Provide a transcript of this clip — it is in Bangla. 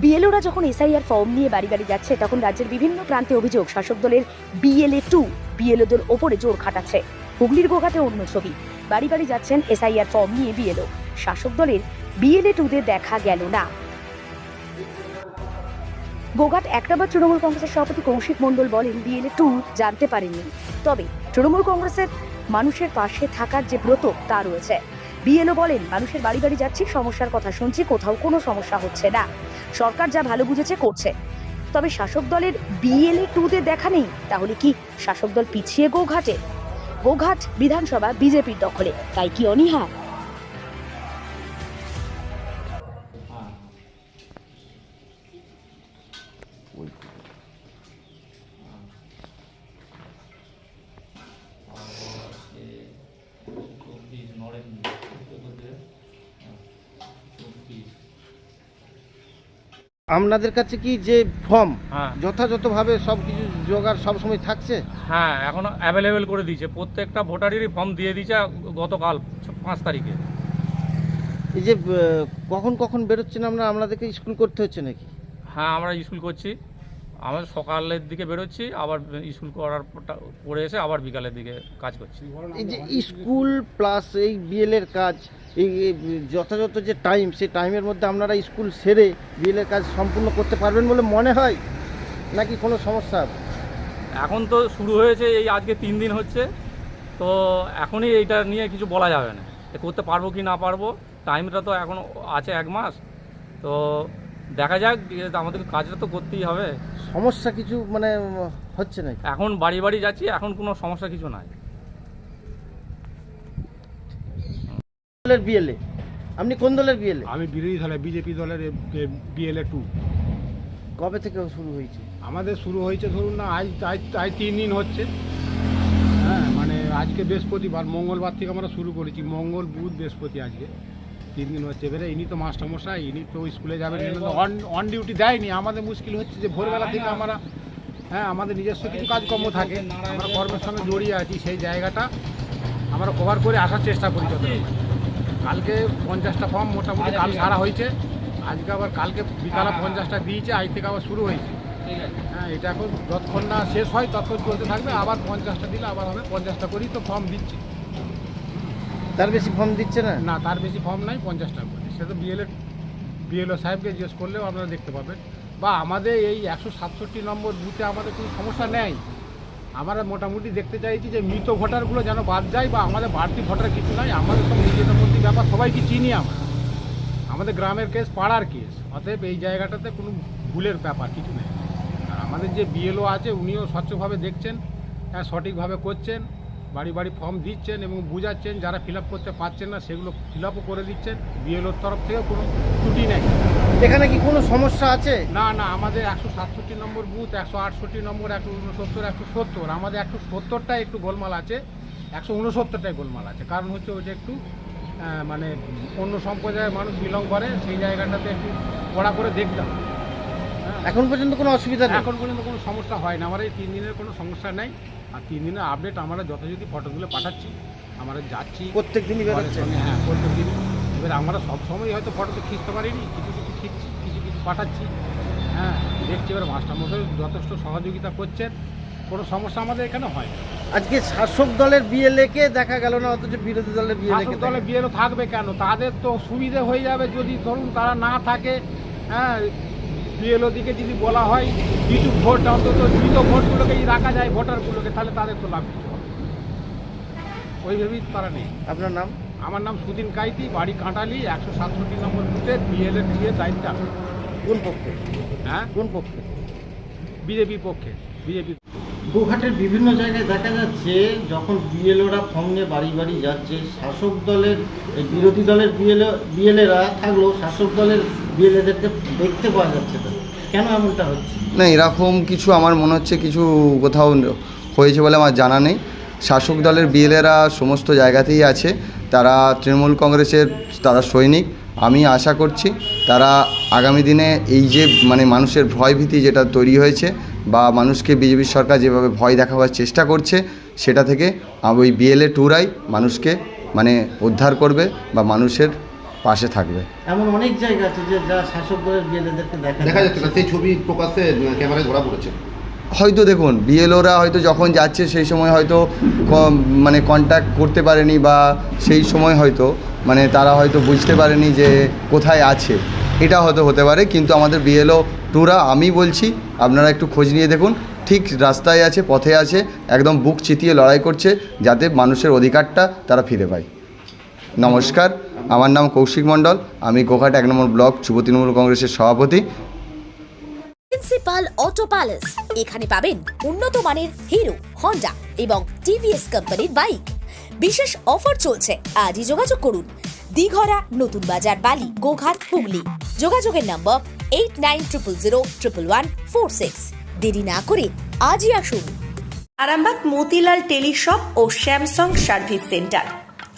বিএলওরা যখন এসআইআর ফর্ম নিয়ে বাড়ি বাড়ি যাচ্ছে, তখন রাজ্যের বিভিন্ন প্রান্তে অভিযোগ, শাসক দলের বিএলএ টু বিএলওদের ওপরে জোর খাটাচ্ছে। হুগলির গোঘাটে অন্য ছবি, বাড়ি বাড়ি যাচ্ছেন এসআইআর ফর্ম নিয়ে বিএলও শাসক দলের বিএলএ টুদের দেখা গেল না। গোঘাট এক নম্বর তৃণমূল কংগ্রেসের সভাপতি কৌশিক মণ্ডল বলেন বিএলএ টু জানতে পারেননি। তবে তৃণমূল কংগ্রেসের মানুষের পাশে থাকার যে ব্রত, তা রয়েছে। বিএলও বলেন, মানুষের বাড়ি বাড়ি যাচ্ছি, সমস্যার কথা শুনছি, কোথাও কোনো সমস্যা হচ্ছে না। সরকার যা ভালো বুঝেছে করছে। তবে শাসক দলের বিএলএ টুতে দেখা নেই, তাহলে কি শাসক দল পিছিয়ে গোঘাটে? গোঘাট বিধানসভা বিজেপির দখলে, তাই কি অনীহা? আপনাদের কাছে কি যে ফর্ম হ্যাঁ। যথাযথভাবে সব কিছু জোগাড় সবসময় থাকছে? হ্যাঁ এখন অ্যাভেলেবেল করে দিয়েছে। প্রত্যেকটা ভোটারেরই ফর্ম দিয়ে দিয়েছে গতকাল পাঁচ তারিখে। এই যে কখন কখন বেরোচ্ছেন আমরা? আপনাদেরকে স্কুল করতে হচ্ছে নাকি? হ্যাঁ আমরা স্কুল করছি। আমরা সকালের দিকে বেরোচ্ছি আবার স্কুল করার পরটা- করে এসে আবার বিকালের দিকে কাজ করছি। এই যে স্কুল প্লাস এই বিএল এর কাজ এই যথাযথ যে টাইম সেই টাইমের মধ্যে আপনারা স্কুল সেরে বিএল এর কাজ সম্পূর্ণ করতে পারবেন বলে মনে হয়? নাকি কোনো সমস্যা? এখন তো শুরু হয়েছে এই আজকে তিন দিন হচ্ছে। তো এখনই এইটা নিয়ে কিছু বলা যাবে না। করতে পারব কি না পারব টাইমটা তো এখন আছে এক মাস। তো দেখা যাক আমাদের কাজটা তো করতেই হবে। সমস্যা কিছু মানে হচ্ছে না এখন বাড়ি বাড়ি যাচ্ছি এখন কোনো সমস্যা কিছু নাই। দলের বিএলএ আপনি কোন দলের বিএলএ আমি বিরোধী দলের বিজেপি দলের বিএলএ টু কবে থেকে শুরু হয়েছে? আমাদের শুরু হয়েছে ধরুন না আজ আজ তিন দিন হচ্ছে। হ্যাঁ মানে আজকে বৃহস্পতিবার মঙ্গলবার থেকে আমরা শুরু করেছি। মঙ্গল বুধ বৃহস্পতি আজকে। তিন দিন হচ্ছে। এবারে ইনি তো মাস্টারমশাই ইনি তো স্কুলে যাবেন অন অন ডিউটি দেয়নি। আমাদের মুশকিল হচ্ছে যে ভোরবেলা থেকে আমরা হ্যাঁ আমাদের নিজস্ব কিছু কাজকর্ম থাকে। আমরা কর্মের সঙ্গে জড়িয়ে আছি। সেই জায়গাটা আমরা কভার করে আসার চেষ্টা করি যত কালকে পঞ্চাশটা ফর্ম মোটামুটি কাল সারা হয়েছে। আজকে আবার কালকে বিকালে পঞ্চাশটা দিয়েছে আজ থেকে আবার শুরু হয়েছে। হ্যাঁ এটা এখন যতক্ষণ না শেষ হয় ততক্ষণ চলতে থাকবে। আবার পঞ্চাশটা দিলে আবার হবে। পঞ্চাশটা করেই তো ফর্ম দিচ্ছে। তার বেশি ফর্ম দিচ্ছে না? না তার বেশি ফর্ম নাই পঞ্চাশটা করে সে তো বিএলএ বিএলও সাহেবকে জিজ্ঞেস করলেও আপনারা দেখতে পাবেন। বা আমাদের এই একশো সাতষট্টি নম্বর বুথে আমাদের কোনো সমস্যা নেই। আমরা মোটামুটি দেখতে চাইছি যে মৃত ভোটারগুলো যেন বাদ যায় বা আমাদের বাড়তি ভোটার কিছু নাই, আমাদের সব নিজেদের মধ্যে ব্যাপার সবাইকে চিনি আমরা। আমাদের গ্রামের কেস, পাড়ার কেস, অতএব এই জায়গাটাতে কোনো ভুলের ব্যাপার কিছু নেই। আর আমাদের যে বিএলও আছে, উনিও স্বচ্ছভাবে দেখছেন হ্যাঁ সঠিকভাবে করছেন। বাড়ি বাড়ি ফর্ম দিচ্ছেন এবং বুঝাচ্ছেন যারা ফিল আপ করতে পারছেন না সেগুলো ফিল আপও করে দিচ্ছেন। বিএলওর তরফ থেকে কোনো ত্রুটি নেই। এখানে কি কোনো সমস্যা আছে? না না আমাদের একশো সাতষট্টি নম্বর বুথ একশো আটষট্টি নম্বর একশো উনসত্তর একশো সত্তর। আমাদের একশো সত্তরটা একটু গোলমাল আছে একশো উনসত্তরটায় গোলমাল আছে। কারণ হচ্ছে ওইটা একটু মানে অন্য সম্প্রদায়ের মানুষ বিলং করে সেই জায়গাটাতে একটু কড়া করে দেখতাম এখন পর্যন্ত কোনো অসুবিধা নেই? এখন পর্যন্ত কোনো সমস্যা হয় না। আমার এই তিন দিনের কোনো সমস্যা নেই। আর তিন দিনের আপডেট আমরা যথাযথ ফটোগুলো পাঠাচ্ছি আমরা যাচ্ছি। প্রত্যেক দিনই হ্যাঁ প্রত্যেক দিন এবার আমরা সব সময় হয়তো ফটো তো খিঁচতে পারিনি কিছু কিছু খিঁচছি কিছু কিছু পাঠাচ্ছি। হ্যাঁ দেখছি এবার মাস্টারমশাই যথেষ্ট সহযোগিতা করছেন। কোনো সমস্যা আমাদের এখানে হয় আজকে শাসক দলের বিএলএ কে দেখা গেল না অথচ বিরোধী দলের বিএলএ কে শাসক দলে বিএলও থাকবে কেন? তাদের তো সুবিধে হয়ে যাবে যদি ধরুন তারা না থাকে হ্যাঁ বিএলও দিকে যদি বলা হয় কিছু ভোট অন্তত মৃত ভোটগুলোকে যদি রাখা যায় ভোটারগুলোকে তাহলে তাদের তো লাভ কিছু হবে ওই ভেবেই তারা নেই। আপনার নাম? আমার নাম সুদিন কাইতি বাড়ি কাঁটালি একশো সাতষট্টি নম্বর বুথে বিএলএ দিয়ে দায়িত্ব আছে। কোন পক্ষে? হ্যাঁ? কোন পক্ষে? বিজেপির পক্ষে বিজেপি। গোঘাটের বিভিন্ন জায়গায় দেখা যাচ্ছে যখন বিএলওরা ফর্ম নিয়ে বাড়ি বাড়ি যাচ্ছে শাসক দলের এই বিরোধী দলের বিএলও বিএলএরা থাকলেও শাসক দলের দেখতে পাওয়া যাচ্ছে না। কেন এমনটা হচ্ছে? না, এরকম কিছু আমার মনে হচ্ছে কিছু কোথাও হয়েছে বলে আমার জানা নেই। শাসক দলের বিএলএরা সমস্ত জায়গাতেই আছে। তারা তৃণমূল কংগ্রেসের, তারা সৈনিক। আমি আশা করছি তারা আগামী দিনে এই যে মানে মানুষের ভয়ভীতি যেটা তৈরি হয়েছে বা মানুষকে বিজেপি সরকার যেভাবে ভয় দেখাবার চেষ্টা করছে, সেটা থেকে ওই বিএলএ টুরাই মানুষকে মানে উদ্ধার করবে বা মানুষের পাশে থাকবে। এমন অনেক জায়গা আছে যে যা শাসক দলের বিএলএদেরকে দেখা দেখা যাচ্ছে না সেই ছবি প্রকাশ্যে ক্যামেরায় ধরা পড়েছে। হয়তো দেখুন বিএলওরা হয়তো যখন যাচ্ছে সেই সময় হয়তো মানে কন্ট্যাক্ট করতে পারেনি বা সেই সময় হয়তো মানে তারা হয়তো বুঝতে পারেনি যে কোথায় আছে। এটা হয়তো হতে পারে কিন্তু আমাদের বিএলও টুরা আমি বলছি আপনারা একটু খোঁজ নিয়ে দেখুন। ঠিক রাস্তায় আছে পথে আছে একদম বুক চিতিয়ে লড়াই করছে যাতে মানুষের অধিকারটা তারা ফিরে পায়। নমস্কার। আমার নাম কৌশিক মণ্ডল আমি গোঘাট এক নম্বর ব্লক যুব তৃণমূল কংগ্রেসের সভাপতি। প্রিন্সিপাল অটো প্যালেস এখানে পাবেন উন্নত মানের হিরো হন্ডা এবং টিভিএস কোম্পানির বাইক বিশেষ অফার চলছে আজই যোগাযোগ করুন। দিঘরা নতুন বাজার বালি গোঘাট হুগলি। যোগাযোগের number eight nine triple zero triple one four six দেরি না করে আজই আসুন। আরামবাগ মতিলাল টেলিশপ ও স্যামসাং সার্ভিস সেন্টার